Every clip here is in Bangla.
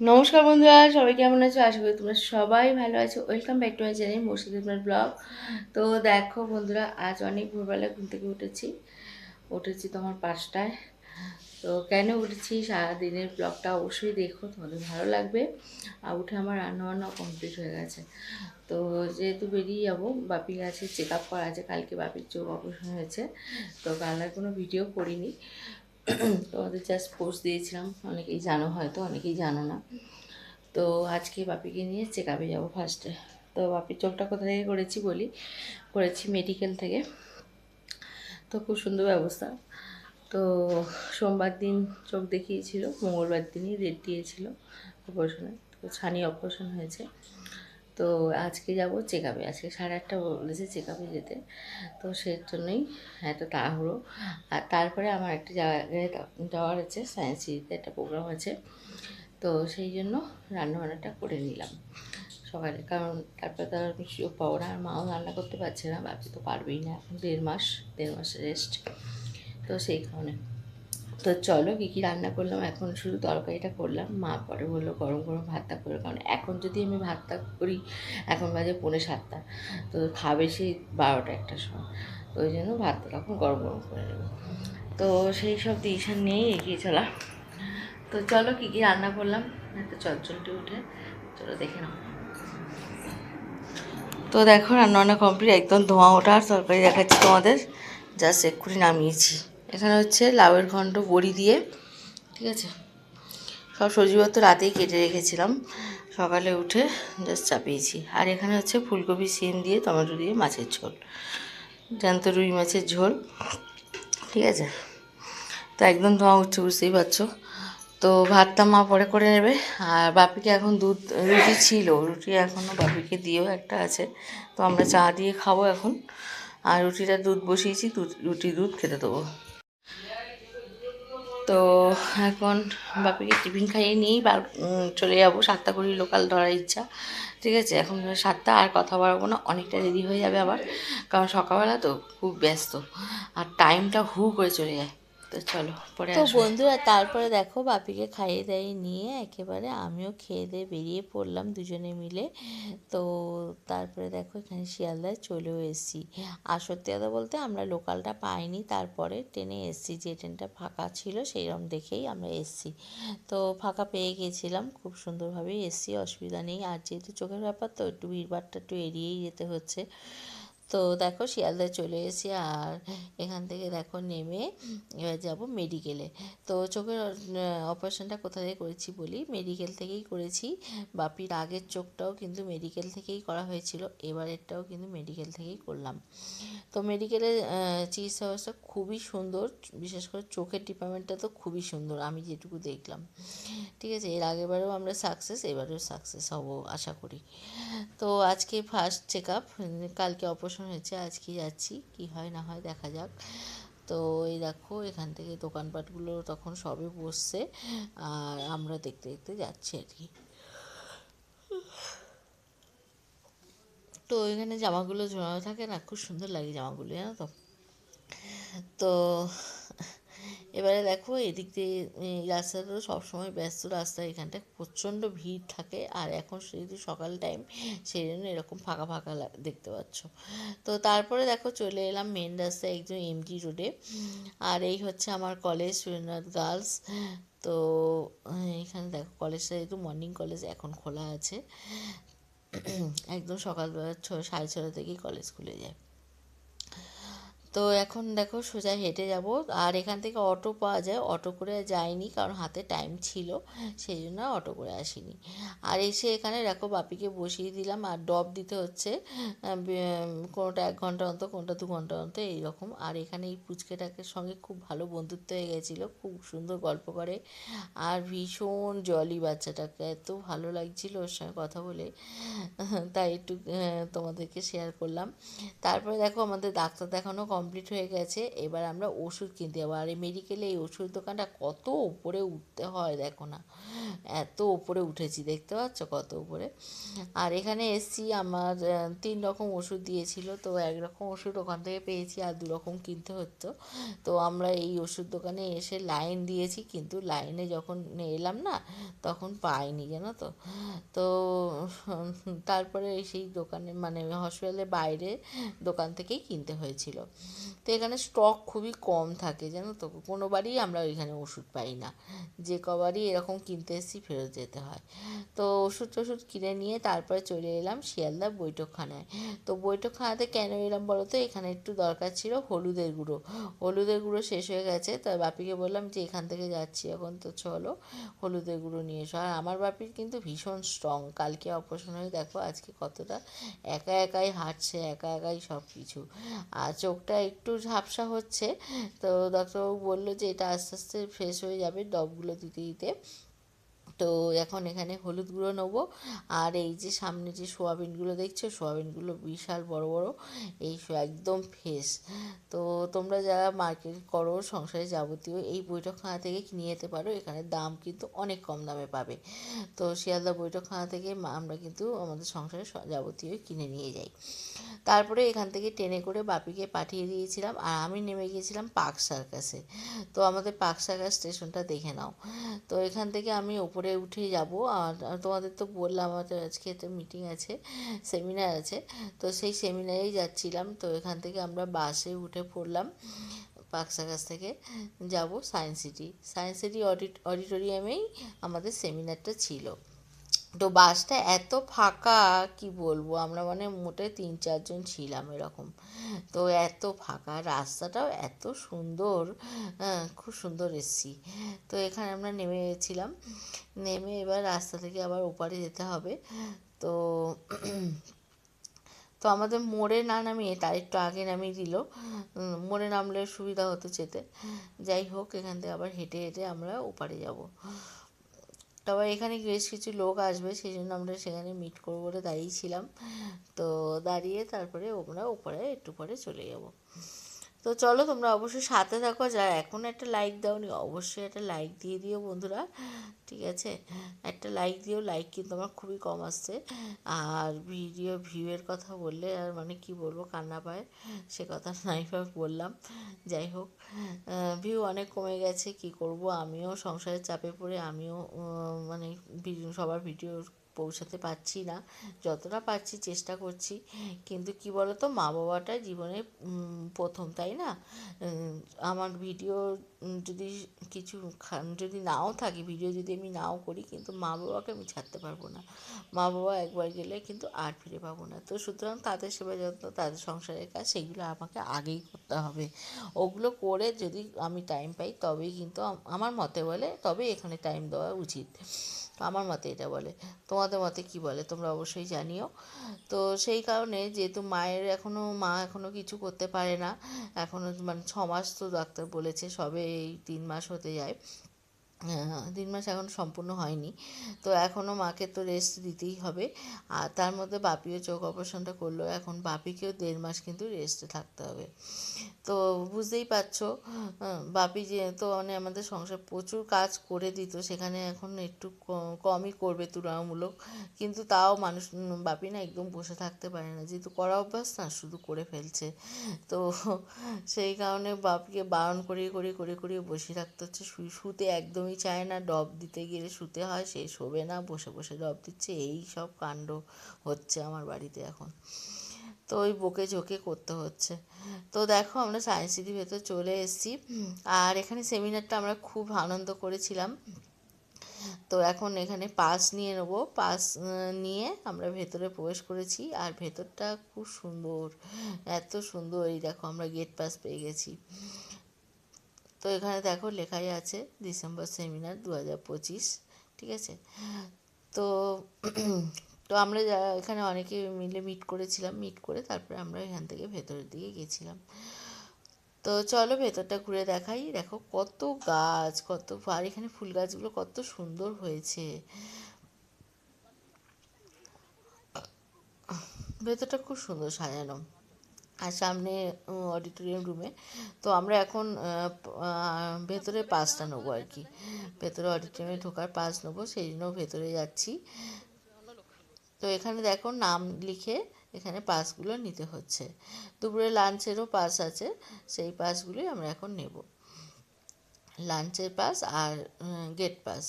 নমস্কার বন্ধুরা, সবাই কেমন আছো? আশা করি তোমরা সবাই ভালো আছো। Welcome back to my channel Murshidabad vlog তো দেখো বন্ধুরা, আজ অনেক ভোরবেলা ঘুম থেকে উঠেছি। উঠেছি তোমার পাঁচটায়। তো কেন উঠেছি? সারাদিনের ব্লগটা অবশ্যই দেখো, তোমাদের ভালো লাগবে। আর উঠে আমার রান্না বান্না কমপ্লিট হয়ে গেছে। তো যেহেতু বেরিয়ে যাব, বাপির আছে চেক আপ করা আছে। কালকে বাপির চোখ অপারেশন হয়েছে। তো কালার কোনো ভিডিও করিনি। তোমাদের জাস্ট পোস্ট দিয়েছিলাম। অনেকেই জানো হয়তো, অনেকেই জানো না। তো আজকে বাপিকে নিয়ে চেক আপে যাব ফার্স্টে তো বাপির চোখটা কোথা থেকে করেছি বলি? করেছি মেডিকেল থেকে। তো খুব সুন্দর ব্যবস্থা। তো সোমবার দিন চোখ দেখিয়েছিল, মঙ্গলবার দিনই রেট দিয়েছিল অপারেশনে তো ছানি অপারেশন হয়েছে। তো আজকে যাব চেক আপে আজকে সাড়ে আটটা বলেছে চেক আপে যেতে। তো সেই জন্যই এত তাড়াহুড়ো। আর তারপরে আমার একটা জায়গায় যাওয়ার আছে সায়েন্স সিটিতে একটা প্রোগ্রাম আছে। তো সেই জন্য রান্নাবান্নাটা করে নিলাম। সকালে কারণ তারপরে তো আর আমি পাবো না আর মাও রান্না করতে পারছে না। বাপি তো পারবেই না। এখন দেড় মাস দেড় মাস রেস্ট তো সেই কারণে। তো চলো কী কী রান্না করলাম, এখন শুধু তরকারিটা করলাম। মা পরে বলল গরম গরম ভাতটা করে, কারণ এখন যদি আমি ভাতটা করি, এখন বাজে পৌনে সাতটা। তো খাবে সেই বারোটা একটা সময়। তো ওই জন্য ভাতটা তখন গরম গরম করে নেব। তো সেই সব ডিসিশন নিয়েই এগিয়ে চলা তো চলো কী কী রান্না করলাম একটা চটচলটি উঠে, চলো দেখে নাও। তো দেখো রান্নাবান্না কমপ্লিট একদম ধোঁয়া ওঠা আর তরকারি দেখাচ্ছি তোমাদের। জাস্ট এক্ষুনি নামিয়েছি। এখানে হচ্ছে লাউয়ের ঘন্ট, বড়ি দিয়ে, ঠিক আছে? সব সবজিপত্র রাতেই কেটে রেখেছিলাম। সকালে উঠে জাস্ট চাপিয়েছি। আর এখানে হচ্ছে ফুলকপি সিম দিয়ে, টমেটো দিয়ে মাছের ঝোল। জ্যান্ত রুই মাছের ঝোল, ঠিক আছে? তো একদম ধোঁয়া উঠছে, বুঝতেই পারছ? তো ভাতটা মা পরে করে নেবে। আর বাপিকে এখন দুধ, রুটি ছিল, রুটি এখনও বাপিকে দিয়েও একটা আছে। তো আমরা চা দিয়ে খাব এখন। আর রুটিটা দুধ বসিয়েছি রুটি দুধ খেতে দেবো। তো এখন বাপিকে টিফিন খাইয়ে নিয়েই বা চলে যাব। সাতটা করি লোকাল ধরার ইচ্ছা, ঠিক আছে? এখন সাতটা, আর কথা বাড়াবো না, অনেকটা রেডি হয়ে যাবে আবার। কারণ সকালবেলা তো খুব ব্যস্ত, আর টাইমটা হু করে চলে যায়। তো চলো পরে তো বন্ধুরা তারপরে দেখো বাপিকে খাইয়ে দাইয়ে নিয়ে একেবারে আমিও খেয়ে দিয়ে বেরিয়ে পড়লাম দুজনে মিলে। তো তারপরে দেখো এখানে শিয়ালদায় চলেও এসেছি। আর সত্যি কথা বলতে আমরা লোকালটা পাইনি তারপরে ট্রেনে এসেছি। যে ট্রেনটা ফাঁকা ছিল সেইরকম দেখেই আমরা এসেছি। তো ফাঁকা পেয়ে গেছিলাম খুব সুন্দরভাবেই এসেছি অসুবিধা নেই। আর যেহেতু চোখের ব্যাপার তো একটু ভিড়ভাড়টা একটু এড়িয়েই যেতে হচ্ছে। তো দেখো শিয়ালদায় চলে এসেছি আর এখান থেকে দেখো নেমে, এবার যাব মেডিকেলে তো চোখের অপারেশনটা কোথা থেকে করেছি বলি? মেডিকেল থেকেই করেছি। বাপির আগের চোখটাও কিন্তু মেডিকেল থেকেই করা হয়েছিল, এবারেরটাও কিন্তু মেডিকেল থেকেই করলাম। তো মেডিকেলে চিকিৎসা ব্যবস্থা খুবই সুন্দর, বিশেষ করে চোখের ডিপার্টমেন্টটা তো খুবই সুন্দর, আমি যেটুকু দেখলাম। ঠিক আছে, এর আগেবারেও আমরা সাকসেস এবারেও সাকসেস হব, আশা করি। তো আজকে ফার্স্ট চেক আপ কালকে অপারেশন হয়েছে আজকে যাচ্ছি, কি হয় না হয় দেখা যাক। তো এই দেখো, এখান থেকে দোকানপাটগুলো তখন সবে বসছে, আর আমরা দেখতে দেখতে যাচ্ছি আর কি। তো এখানে জামাগুলো ঝোলানো থাকে না, খুব সুন্দর লাগে জামাগুলো, জানো তো? তো এবারে দেখো এদিক দিয়ে এই রাস্তাটা সবসময় ব্যস্ত রাস্তা এখানটা প্রচণ্ড ভিড় থাকে। আর এখন যেহেতু সকাল টাইম সেই জন্য এরকম ফাঁকা ফাঁকা দেখতে পাচ্ছ। তো তারপরে দেখো চলে এলাম মেন রাস্তায় একদম এমজি রোডে আর এই হচ্ছে আমার কলেজ সুরেন্দ্রনাথ গার্লস তো এখানে দেখো কলেজটা যেহেতু মর্নিং কলেজ এখন খোলা আছে। একদম সকালবেলা ছ, সাড়ে ছটা থেকেই কলেজ খুলে যায়। তো এখন দেখো সোজা হেঁটে যাব। আর এখান থেকে অটো পাওয়া যায়। অটো করে যাইনি কারণ হাতে টাইম ছিল, সেই জন্য অটো করে আসিনি। আর এসে এখানে দেখো বাপিকে বসিয়ে দিলাম। আর ডব দিতে হচ্ছে। কোনোটা এক ঘণ্টা অন্তর, কোনোটা দু ঘণ্টা অন্তর, এইরকম। আর এখানে এই পুচকেটাকে সঙ্গে খুব ভালো বন্ধুত্ব হয়ে গেছিল। খুব সুন্দর গল্প করে। আর ভীষণ জলি বাচ্চাটাকে। এত ভালো লাগছিল ওর সঙ্গে কথা বলে। তাই একটু তোমাদেরকে শেয়ার করলাম। তারপরে দেখো আমাদের ডাক্তার দেখানো কমপ্লিট কমপ্লিট হয়ে গেছে, এবার আমরা ওষুধ কিনতে যাব। আর এই মেডিকেলে এই ওষুধ দোকানটা কত উপরে উঠতে হয় দেখো না, এত উপরে উঠেছি, দেখতে পাচ্ছ কত উপরে? আর এখানে এসছি, আমার তিন রকম ওষুধ দিয়েছিল, তো এক রকম ওষুধ ওখান থেকে পেয়েছি আর দু রকম কিনতে হতো। তো আমরা এই ওষুধ দোকানে এসে লাইন দিয়েছি, কিন্তু লাইনে যখন এলাম না, তখন পাইনি, জানো তো? তো, তারপরে সেই দোকানে মানে হসপিটালের বাইরে দোকান থেকেই কিনতে হয়েছিল। তো এখানে স্টক খুবই কম থাকে, জানো তো? কোনোবারই আমরা ওইখানে ওষুধ পাই না। যে কবারই এরকম কিনতে এসেছি, ফেরত যেতে হয়। তো ওষুধ টষুধ কিনে নিয়ে তারপরে চলে এলাম শিয়ালদা বৈঠকখানায়। তো বৈঠকখানাতে কেন এলাম বলো তো? এখানে একটু দরকার ছিল হলুদের গুঁড়ো। হলুদের গুঁড়ো শেষ হয়ে গেছে, তো বাপিকে বললাম যে এখান থেকে যাচ্ছি এখন, তো চলো হলুদের গুঁড়ো নিয়ে এসো। আর আমার বাপির কিন্তু ভীষণ স্ট্রং কালকে অপারেশন হয়ে দেখো আজকে কতটা একা একাই হাঁটছে, একা একাই সব কিছু আর চোখটা একটু ঝাপসা হচ্ছে। তো ডাক্তারবাবু বলল যে এটা আস্তে আস্তে ফ্রেশ হয়ে যাবে ডবগুলো দিতে দিতে। তো এখন এখানে হলুদ গুঁড়ো নেব। আর এই যে সামনে যে সোয়াবিনগুলো দেখছ, সোয়াবিনগুলো বিশাল বড় বড়, এই একদম ফ্রেশ। তো তোমরা যারা মার্কেট করো সংসারে যাবতীয়, এই বৈঠকখানা থেকে কিনে যেতে পারো? এখানে দাম কিন্তু অনেক কম দামে পাবে। তো শিয়ালদা বৈঠকখানা থেকে আমরা কিন্তু আমাদের সংসারে যাবতীয় কিনে নিয়ে যাই। তারপরে এখান থেকে ট্রেনে করে বাপিকে পাঠিয়ে দিয়েছিলাম। আর আমি নেমে গিয়েছিলাম পার্ক সার্কাসে। তো আমাদের পার্ক সার্কাস স্টেশনটা দেখে নাও। তো এখান থেকে আমি ওপরে উঠে যাব। আর তোমাদের তো বললাম, আমাদের আজকে একটা মিটিং আছে সেমিনার আছে। তো সেই সেমিনারেই যাচ্ছিলাম। তো এখান থেকে আমরা বাসে উঠে পড়লাম কাছ থেকে যাব science city science city audit অডিটোরিয়ামেই আমাদের সেমিনারটা ছিল। তো বাসটা এত ফাঁকা কি বলব? আমরা মানে মোটে তিন চারজন ছিলাম এরকম। তো এত ফাঁকা রাস্তাটাও এত সুন্দর। হ্যাঁ, খুব সুন্দর এসছি। তো এখানে আমরা নেমে গেছিলাম। নেমে এবার রাস্তা থেকে আবার ওপারে যেতে হবে। তো তো আমাদের মোড়ে না নামিয়ে তার একটু আগে নামিয়ে দিল। মোড়ে নামলে সুবিধা হতো যেতে। যাই হোক এখান থেকে আবার হেঁটে হেঁটে আমরা ওপারে যাব। তবে এখানে বেশ কিছু লোক আসবে সেই জন্য আমরা সেখানে মিট করব বলে দাঁড়িয়েছিলাম তো দাঁড়িয়ে তারপরে আমরা ওপরে একটু পরে চলে যাব। তো চলো তোমরা অবশ্যই সাথে থাকো। যারা এখন একটা লাইক দাওনি, অবশ্যই একটা লাইক দিয়ে দিও বন্ধুরা। ঠিক আছে? একটা লাইক দিও লাইক কিন্তু আমার খুবই কম আসছে। আর ভিডিও ভিউয়ের কথা বললে আর মানে কি বলব, কান্না পায়। সে কথা নাই বললাম। যাই হোক ভিউ অনেক কমে গেছে, কি করব? আমিও সংসারের চাপে পড়ে, আমিও মানে সবার ভিডিও পৌঁছাতে পারছি না। যতটা পারছি চেষ্টা করছি। কিন্তু কি বলতো, মা বাবাটা জীবনে প্রথম, তাই না? আমার ভিডিও যদি কিছু যদি নাও থাকে, ভিডিও যদি আমি নাও করি, কিন্তু মা বাবাকে আমি ছাড়তে পারব না। মা বাবা একবার গেলে কিন্তু আর ফিরে পাবো না। তো সুতরাং তাদের সেবা যত্ন, তাদের সংসারের কাজ, সেগুলো আমাকে আগেই করতে হবে। ওগুলো করে যদি আমি টাইম পাই, তবেই কিন্তু আমার মতে বলে তবেই এখানে টাইম দেওয়া উচিত। আমার মতে এটা বলে। তোমাদের মতে কি বলে? তোমরা অবশ্যই জানিও। তো সেই কারণে যেহেতু মায়ের এখনও মা এখনও কিছু করতে পারে না এখনও মানে ছ মাস তো ডাক্তার বলেছে, সবে এই তিন মাস হতে যায়। তিন মাস এখন সম্পূর্ণ হয়নি। তো এখনও মাকে তো রেস্ট দিতেই হবে। আর তার মধ্যে বাপিও চোখ অপারেশনটা করল। এখন বাপিকেও দেড় মাস কিন্তু রেস্টে থাকতে হবে। তো বুঝতেই পারছ হ্যাঁ, বাপি যেহেতু মানে আমাদের সংসার প্রচুর কাজ করে দিত সেখানে এখন একটু কমই করবে তুলনামূলক। কিন্তু তাও মানুষ বাপি না একদম বসে থাকতে পারে না। যেহেতু করা অভ্যাস না শুধু করে ফেলছে। তো সেই কারণে বাপকে বারণ করে করে করে করে বসে থাকতে হচ্ছে। শুতে একদমই চায় না ডব দিতে গেলে শুতে হয়, সে শোবে না, বসে বসে ডব দিচ্ছে, এই সব কাণ্ড হচ্ছে আমার বাড়িতে এখন। তো ওই বকে ঝোঁকে করতে হচ্ছে। তো দেখো আমরা সায়েন্স সিটির ভেতর চলে এসেছি। আর এখানে সেমিনারটা আমরা খুব আনন্দ করেছিলাম। তো এখন এখানে পাস নিয়ে নেব। পাস নিয়ে আমরা ভেতরে প্রবেশ করেছি। আর ভেতরটা খুব সুন্দর, এত সুন্দর। এই দেখো আমরা গেট পাস পেয়ে গেছি। তো এখানে দেখো লেখাই আছে ডিসেম্বর সেমিনার দু হাজার পঁচিশ, ঠিক আছে? তো তো আমরা যারা এখানে অনেকে মিলে মিট করেছিলাম মিট করে তারপরে আমরা এখান থেকে ভেতরের দিকে গেছিলাম। তো চলো ভেতরটা ঘুরে দেখাই। দেখো কত গাছ, কত আর এখানে ফুল গাছগুলো কত সুন্দর হয়েছে। ভেতরটা খুব সুন্দর সাজানো। আর সামনে অডিটোরিয়াম রুমে তো আমরা এখন ভেতরে পাসটা নেব আর কি। ভেতরে অডিটোরিয়ামে ঢোকার পাস নেব, সেই জন্য ভেতরে যাচ্ছি। তো এখানে দেখো নাম লিখে এখানে পাসগুলো নিতে হচ্ছে। দুপুরে লাঞ্চেরও পাস আছে, সেই পাসগুলোই আমরা এখন নেব। লাঞ্চের পাস আর গেট পাস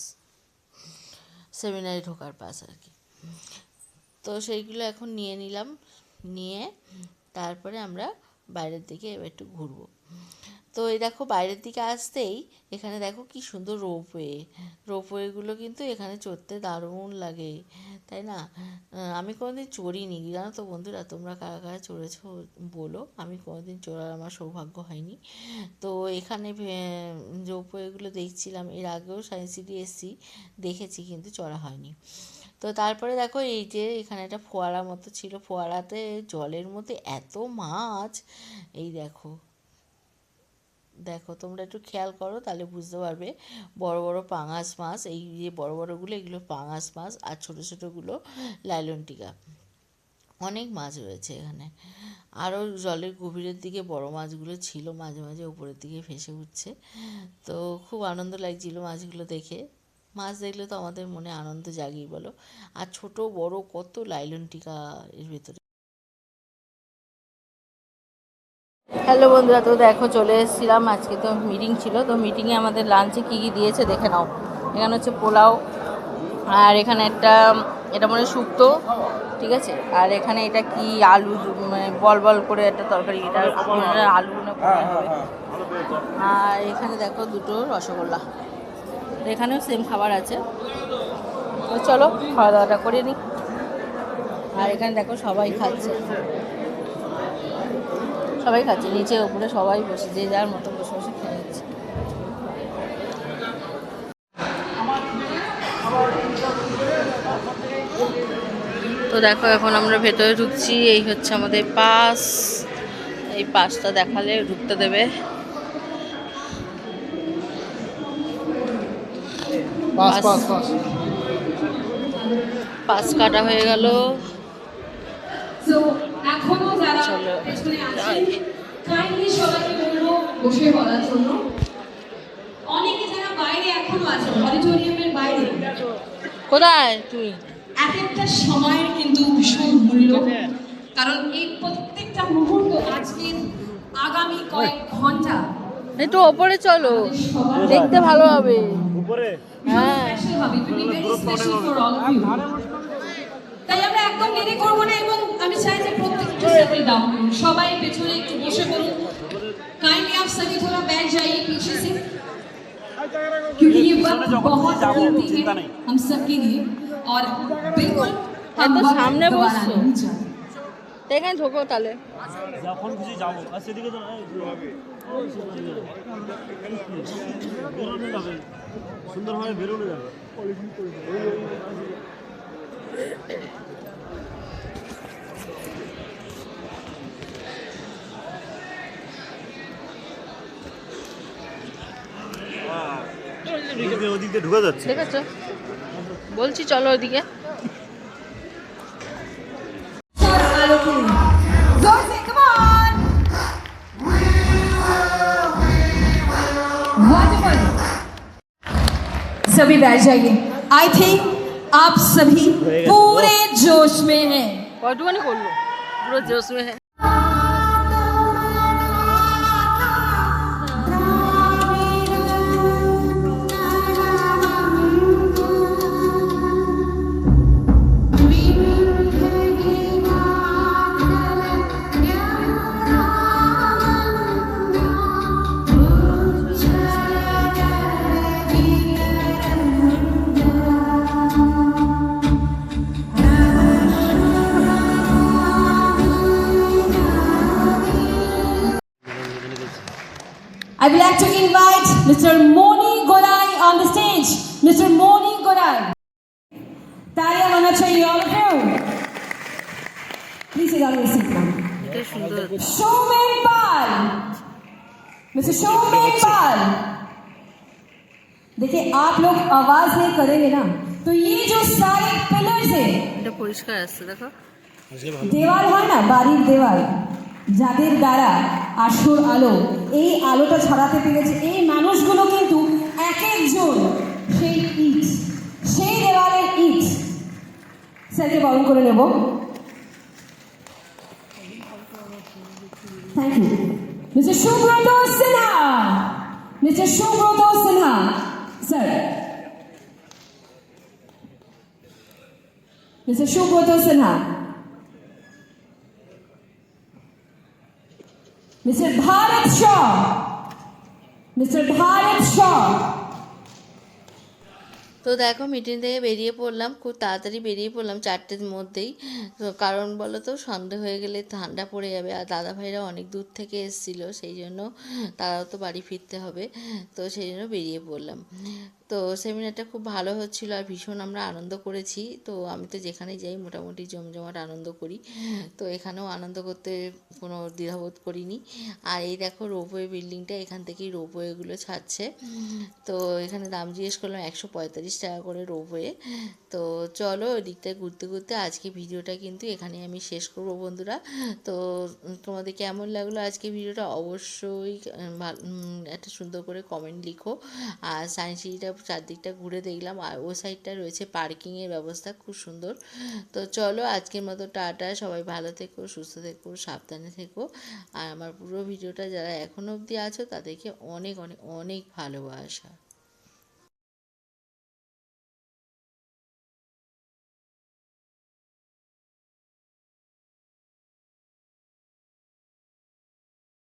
সেমিনারে ঢোকার পাস আর কি। তো সেইগুলো এখন নিয়ে নিলাম। নিয়ে তারপরে আমরা বাইরের দিকে এবার একটু ঘুরবো। তো এই দেখো বাইরের দিকে আসতেই এখানে দেখো কি সুন্দর রোপওয়ে রোপওয়েগুলো কিন্তু এখানে চড়তে দারুণ লাগে, তাই না? আমি কোনোদিন চড়িনি জানো তো বন্ধুরা? তোমরা কারা কারা চড়েছো বলো। আমি কোনোদিন চড়ার আমার সৌভাগ্য হয়নি। তো এখানে রোপওয়েগুলো দেখছিলাম। এর আগেও সায়েন্স সিটি এসেছি, দেখেছি কিন্তু চড়া হয়নি। তো তারপরে দেখো এই যে এখানে একটা ফোয়ারা মতো ছিল। ফোয়ারাতে জলের মধ্যে এত মাছ, এই দেখো। দেখো, তোমরা একটু খেয়াল করো, তাহলে বুঝতে পারবে। বড় বড় পাঙাশ মাছ, এই যে বড় বড়গুলো এগুলো পাঙাশ মাছ আর ছোটো ছোটগুলো লাইলন টিকা। অনেক মাছ রয়েছে এখানে। আরও জলের গভীরের দিকে বড় মাছগুলো ছিল, মাঝে মাঝে উপরের দিকে ভেসে উঠছে। তো খুব আনন্দ লাগছিল মাছগুলো দেখে। মাছ দেখলে তো আমাদের মনে আনন্দ জাগিয়ে বলো। আর ছোট, বড় কত লাইলন টিকা এর ভেতরে। হ্যালো বন্ধুরা, তো দেখো চলে এসেছিলাম। আজকে তো মিটিং ছিল। তো মিটিংয়ে আমাদের লাঞ্চে কী কী দিয়েছে দেখে নাও। এখানে হচ্ছে পোলাও আর এখানে একটা, এটা মনে হয় শুক্তো, ঠিক আছে? আর এখানে এটা কি আলু মানে বল বল করে একটা তরকারি। এটা আলু আর এখানে দেখো দুটো রসগোল্লা। এখানেও সেম খাবার আছে। তো চলো খাওয়া দাওয়াটা করে নিই। আর এখানে দেখো সবাই খাচ্ছে। সবাই খাচ্ছে, নিচে, উপরে সবাই বসে, যে যার মতো বসে বসে খেয়ে নিচ্ছে। তো দেখো এখন আমরা ভেতরে ঢুকছি, এই হচ্ছে আমাদের পাস। এই পাসটা দেখালে ঢুকতে দেবে pass pass. Pass pass pass কাটা হয়ে গেল তো এখনও যারা চলো। পেছনে আছেন কাইন্ডলি সবাইকে বলব বসে বলার জন্য অনেকে যারা বাইরে এখনও আছেন অডিটোরিয়ামের বাইরে কোথায় তুই এক একটা সময়ের কিন্তু ভীষণ মূল্য। কারণ এই প্রত্যেকটা মুহূর্ত আজকের আগামী কয়েক ঘণ্টা একটু ওপরে চলো দেখতে ভালো হবে। হ্যাঁ স্পেশাল হবে it will be very special for all of you তাই আমরা একদম দেরি করবো না এবং আমি চাই যে প্রত্যেকটা সেটেল ডাউন করুন সবাই পেছনে একটু বসে পড়ুন काइंडली आप सभी थोड़ा बैठ जाइए पीछे से क्योंकि ये वक्त बहुत कीमती है हम सबके लिए और बिल्कुल हम तो वक्त सामने दोबारा बसो। नहीं चाहते তো এখানে ঢোকো তাহলে। যখন খুশি যাব। আর সেদিকে তো বেরোনো যাবে সুন্দরভাবে বেরোনো যাবে। ওদিক ওদিক ঢুকে যাচ্ছে। দেখেছ বলছি চলো ওইদিকে सभी बैठ जाइए आई थिंक आप सभी पूरे जोश में हैं। जोश में है। I would like to invite Mr. Moni Gorai on the stage. Mr. Moni Gorai. तालियाँ mana chahiye all of you. Please sit down your seat now. Showman Pal. Mr. Showman Pal. देखिए आप लोग आवाज़ नहीं करेंगे ना तो ये जो सारे पिलर्स है देवाल है ना बारीक देवाल जागीर दारा আসর আলো। এই আলোটা ছড়াতে পেরেছে। এই মানুষগুলো কিন্তু এক একজন সেই ইট, সেই দেওয়ালের ইট। স্যারকে বরণ করে নেব। Thank you mister Subrata Sinha mister Subrata Sinha sir mister Subrata Sinha mister Bharat Shaw, mister Bharat Shaw. তো দেখো মিটিং থেকে বেরিয়ে পড়লাম, খুব তাড়াতাড়ি বেরিয়ে পড়লাম চারটের মধ্যেই। তো কারণ বলো তো, সন্ধে হয়ে গেলে ঠান্ডা পড়ে যাবে, আর দাদা ভাইরা অনেক দূর থেকে এসেছিল, সেই জন্য তারাও তো বাড়ি ফিরতে হবে। তো সেই জন্য বেরিয়ে পড়লাম। তো সেমিনারটা খুব ভালো হচ্ছিল আর ভীষণ আমরা আনন্দ করেছি। তো আমি তো যেখানে যাই মোটামুটি জমজমাট আনন্দ করি। তো এখানেও আনন্দ করতে কোনো দ্বিধাবোধ করিনি। আর এই দেখো রোপওয়ে বিল্ডিংটা এখান থেকেই রোপওয়েগুলো ছাড়ছে। তো এখানে দাম জিজ্ঞেস করলাম একশো পঁয়তাল্লিশ টাকা করে রোপওয়ে তো চলো দিকটায় ঘুরতে ঘুরতে আজকে ভিডিওটা কিন্তু এখানে আমি শেষ করব বন্ধুরা। তো তোমাদের কেমন লাগল আজকে ভিডিওটা? অবশ্যই একটা সুন্দর করে কমেন্ট লিখো। আর সায়েন্স সিটিটা চারদিকটা ঘুরে দেখলাম। আর ও সাইডটা রয়েছে পার্কিংয়ের ব্যবস্থা, খুব সুন্দর। তো চলো আজকের মতো টাটা। সবাই ভালো থেকো, সুস্থ থেকো, সাবধানে থেকো। আর আমার পুরো ভিডিওটা যারা এখনও অবধি আছো, তাদেরকে অনেক অনেক অনেক ভালোবাসা।